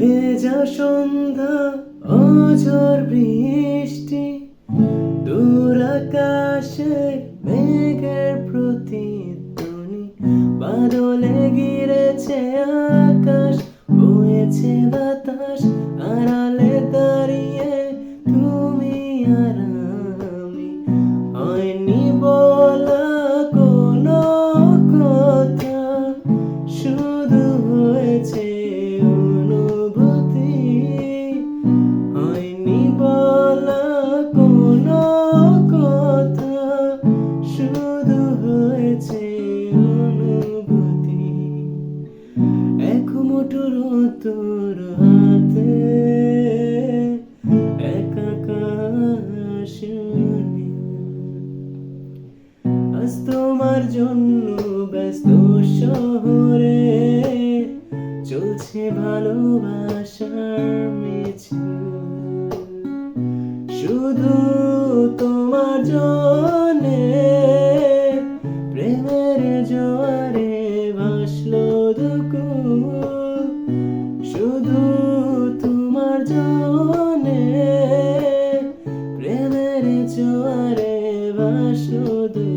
ভেজা সন্ধ্যা অঝর বৃষ্টি। দূর আকাশে মেঘের প্রতিধ্বনি। বাদলে গিরেছে আকাশ বয়েছে বাতাস। অনুভূতি। এক মুঠোর তোর হাতে আজ তোমার জন্য ব্যস্ত শহরে চলছে ভালোবাসার মিছিল। শুধু তোমার জন্যে জোয়ারে ভাসলো দুকু শুধু তোমার জনে প্রেমের জোয়ারে ভাসলো দুকু